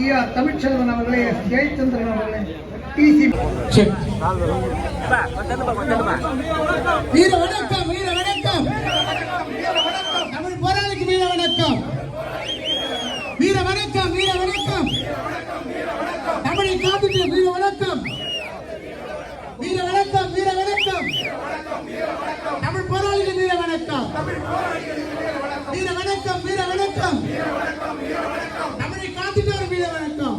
ஈயா தமிழ்ச்செல்வன் அவர்களே ஜெயச்சந்திரன் அவர்களே டிசி வீர வணக்கம் வீர வணக்கம். தமிழ் போராளிக்கு வீர வணக்கம். வீர வணக்கம் வீர வணக்கம். தமிழை காத்துட்டு வீர வணக்கம். வீர வணக்கம் வீர வணக்கம். தமிழ் போராளிக்கு வீர வணக்கம். வீர வணக்கம் வீர வணக்கம் தமிழை காத்துட்டு வீர வணக்கம்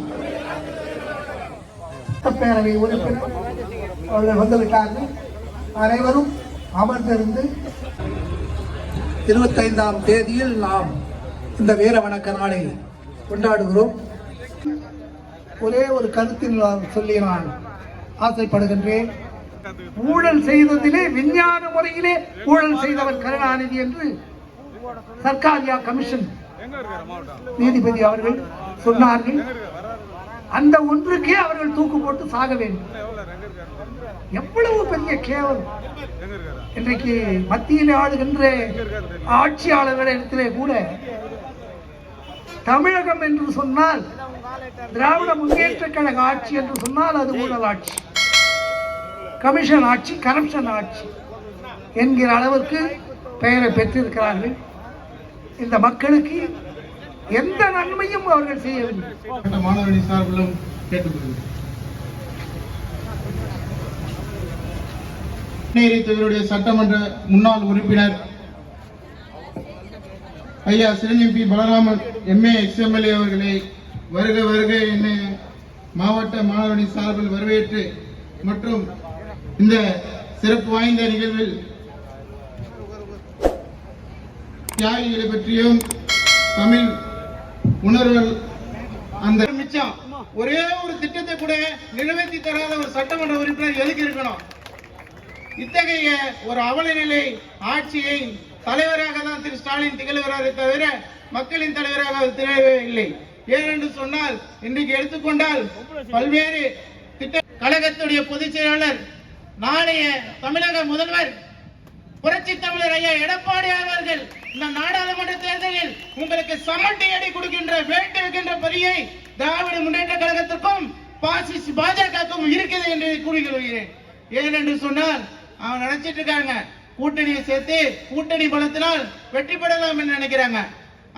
சட்டப்பேரவை உறுப்பினர் அவர்கள் வந்துவிட்டார்கள் அனைவரும் அமர்ந்திருந்து இருபத்தைந்தாம் தேதியில் நாம் இந்த வீர வணக்க நாளை கொண்டாடுகிறோம். ஒரே ஒரு கருத்தில் சொல்லி நான் ஆசைப்படுகின்றேன். ஊழல் செய்ததிலே விஞ்ஞான முறையிலே ஊழல் செய்தவர் கருணாநிதி என்று சர்க்காரியா கமிஷன் நீதிபதி அவர்கள் சொன்னார்கள். அந்த ஒன்றுக்கே அவர்கள் தூக்கு போட்டு சாக வேண்டும். எவ்வளவு பெரிய கேவலம் இன்றைக்கு மத்தியில் ஆளுகின்ற ஆட்சியாளர்களிடத்திலே கூட தமிழகம் என்று சொன்னால் திராவிட முன்னேற்ற கழக ஆட்சி என்று சொன்னால் அது ஊழல் ஆட்சி. கமிஷன் ஆட்சி கரப்ஷன் ஆட்சி என்கிற அளவிற்கு பெயரை பெற்றிருக்கிறார்கள். இந்த மக்களுக்கு எந்த நன்மையும் அவர்கள் செய்யவில்லை. மாவட்ட மாணவரணி சார்பிலும் கேட்டுக்கொள்கிறேன் தங்களுடைய சட்டமன்ற முன்னாள் உறுப்பினர் ஐயா சிரஞ்சம்பி பலராமன் எம்ஏ எக்ஸ்எம்எல்ஏ அவர்களை வருக வருக என மாவட்ட மாணவரணி சார்பில் வரவேற்று மற்றும் இந்த சிறப்பு வாய்ந்த நிகழ்வில் தியாகிகளை பற்றியும் தமிழ் உணர்வுகள் அந்த மிச்சம். ஒரே ஒரு திட்டத்தை கூட நிறைவேற்றி தராத ஒரு சட்டமன்ற உறுப்பினர் எதுக்கு இருக்கணும்? இத்தகைய ஒரு அவலநிலை ஆட்சியை தலைவராக தான் திரு ஸ்டாலின் திகழ்கிறாரே தவிர மக்களின் தலைவராக அவர் திகழவே இல்லை. ஏனென்று சொன்னால் இன்றைக்கு எடுத்துக்கொண்டால் பல்வேறு திட்ட கழகத்துடைய பொதுச் செயலாளர் நாளைய தமிழக முதல்வர் புரட்சி தமிழர் ஐயா எடப்பாடி அவர்கள் இந்த நாடாளுமன்ற தேர்தலில் உங்களுக்கு சமட்டி அடி கொடுக்கின்ற வேட்டு இருக்கின்ற பணியை திராவிட முன்னேற்ற கழகத்திற்கும் பாசிஸ்ட் பாஜகவுக்கும் இருக்குது என்று கூறிக்கொள்கிறேன் ஏனென்று சொன்னால் அவன் நினைச்சிட்டு இருக்காங்க கூட்டணியை சேர்த்து கூட்டணி பலத்தினால் வெற்றி பெறலாம் என்று நினைக்கிறாங்க.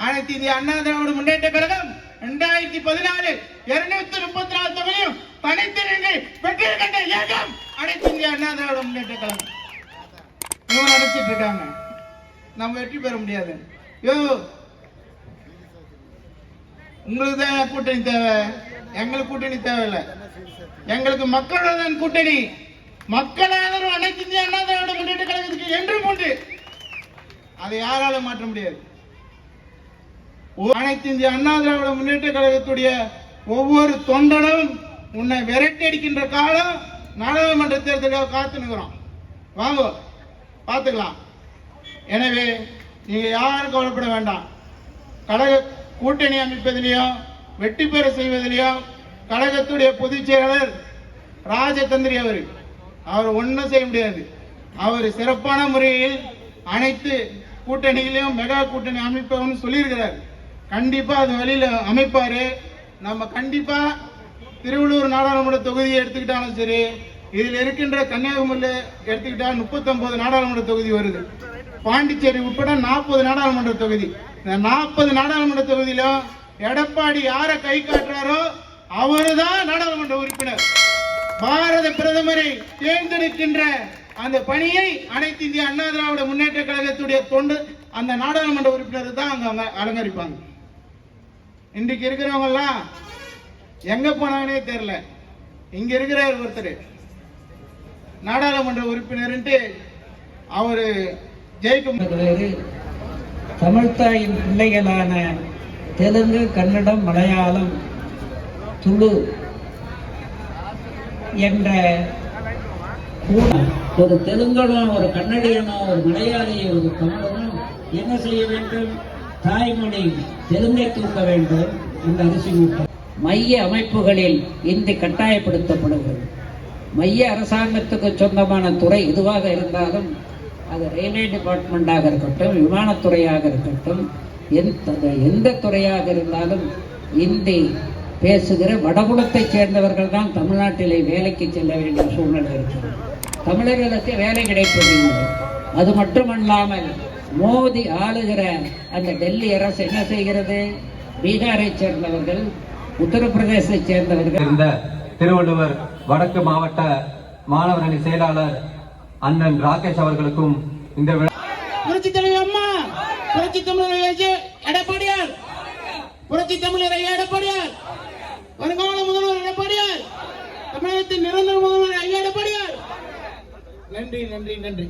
அனைத்து இந்திய அண்ணா திராவிட முன்னேற்ற கழகம் இரண்டாயிரத்தி பதினாலு இருநூத்தி முப்பத்தி நாலு தொகுதியும் தனித்து நின்று வெற்றி கண்ட இயக்கம் அனைத்து இந்திய அண்ணா திராவிட முன்னேற்ற கழகம். நினைச்சிட்டு இருக்காங்க. நம்ம வெற்றி பெற முடியாது. யோ. உங்களுக்கு தான் கூட்டணி தேவை. எங்களுக்கு கூட்டணி தேவையில்லை. எங்களுக்கு மக்களுடன் கூட்டணி. மக்கள் ஆதரவு அனைத்து இந்திய அண்ணா திராவிட முன்னேற்ற கழகத்துக்கு என்றும் உண்டு. அதை யாராலும் மாற்ற முடியாது. அனைத்து இந்திய அண்ணா திராவிட முன்னேற்ற கழகத்துடைய ஒவ்வொரு தொண்டனும் உன்னை விரட்டி அடிக்கின்ற காலம் நாடாளுமன்ற தேர்தலுக்காக காத்து நிற்கிறோம். வாங்க. பார்த்துக்கலாம். எனவே நீங்கள் யாரும் கவலைப்பட வேண்டாம். கழக கூட்டணி அமைப்பதிலையும் வெற்றி பெற செய்வதிலையும் கழகத்துடைய பொதுச் செயலாளர் ராஜதந்திரி அவர். அவர் ஒன்றும் செய்ய முடியாது. அவர் சிறப்பான முறையில் அனைத்து கூட்டணிகளையும் மெகா கூட்டணி அமைப்பவன்னு சொல்லியிருக்கிறார். கண்டிப்பாக அது வழியில் அமைப்பார். நம்ம கண்டிப்பாக திருவள்ளூர் நாடாளுமன்ற தொகுதியை எடுத்துக்கிட்டாலும் சரி இதில் இருக்கின்ற கன்னியாகுமரியில் எடுத்துக்கிட்டால் முப்பத்தொம்பது நாடாளுமன்ற தொகுதி வருது. பாண்டிச்சேரி உட்பட நாற்பது நாடாளுமன்ற தொகுதி. இந்த நாற்பது நாடாளுமன்ற தொகுதியிலும் எடப்பாடி யாரை கை காட்டுறாரோ அவருதான் நாடாளுமன்ற உறுப்பினர். பாரத பிரதமரை தேர்ந்தெடுக்கின்ற அந்த பணியை அனைத்து இந்திய அண்ணா திராவிட முன்னேற்ற கழகத்துடைய தொண்டு அந்த நாடாளுமன்ற உறுப்பினர் தான் அங்க அங்க அலங்கரிப்பாங்க. இன்றைக்கு இருக்கிறவங்க எல்லாம் எங்க போனாங்கன்னே தெரியல. இங்க இருக்கிறார் ஒருத்தர். நாடாளுமன்ற உறுப்பினர்ன்ட்டு அவரு ஜெயிக்கும் தமிழ்தாயின் பிள்ளைகளான தெலுங்கு கன்னடம் மலையாளம் துளு என்ற ஒரு தெலுங்கனோ ஒரு கன்னடியனோ ஒரு மலையாளியோ ஒரு தமிழனோ என்ன செய்ய வேண்டும்? தாய்மொழி தெலுங்கை தூக்க வேண்டும் என்று அரிசி மூட்டம் மைய அமைப்புகளில் இந்தி கட்டாயப்படுத்தப்படுகிறது. மைய அரசாங்கத்துக்கு சொந்தமான துறை எதுவாக இருந்தாலும் அது ரயில்வே டிபார்ட்மெண்ட்டாக இருக்கட்டும் விமானத்துறையாக இருக்கட்டும் எந்த எந்த துறையாக இருந்தாலும் இந்தி பேசுகிற வடகுலத்தைச் சேர்ந்தவர்கள் தான் தமிழ்நாட்டிலே வேலைக்கு செல்ல வேண்டிய சூழ்நிலை இருக்கிறது. தமிழர்களுக்கு வேலை கிடைப்பதில்லை அது மட்டுமல்லாமல் மோதி ஆளுகிற அந்த டெல்லி அரசு என்ன செய்கிறது? பீகாரைச் சேர்ந்தவர்கள் உத்தரப்பிரதேசத்தை சேர்ந்தவர்கள். இருந்த திருவள்ளுவர் வடக்கு மாவட்ட மாணவர் அணி செயலாளர் அண்ணன் ராகேஷ் அவர்களுக்கும் இந்த விழா புரட்சி தமிழ் அம்மா புரட்சி தமிழர் எடப்பாடியார். புரட்சி தமிழர் ஐயா எடப்பாடியார். வருங்கால முதல்வர் எடப்பாடியார். தமிழகத்தின் நிரந்தர முதல்வர் ஐயா எடப்பாடியார். நன்றி நன்றி நன்றி.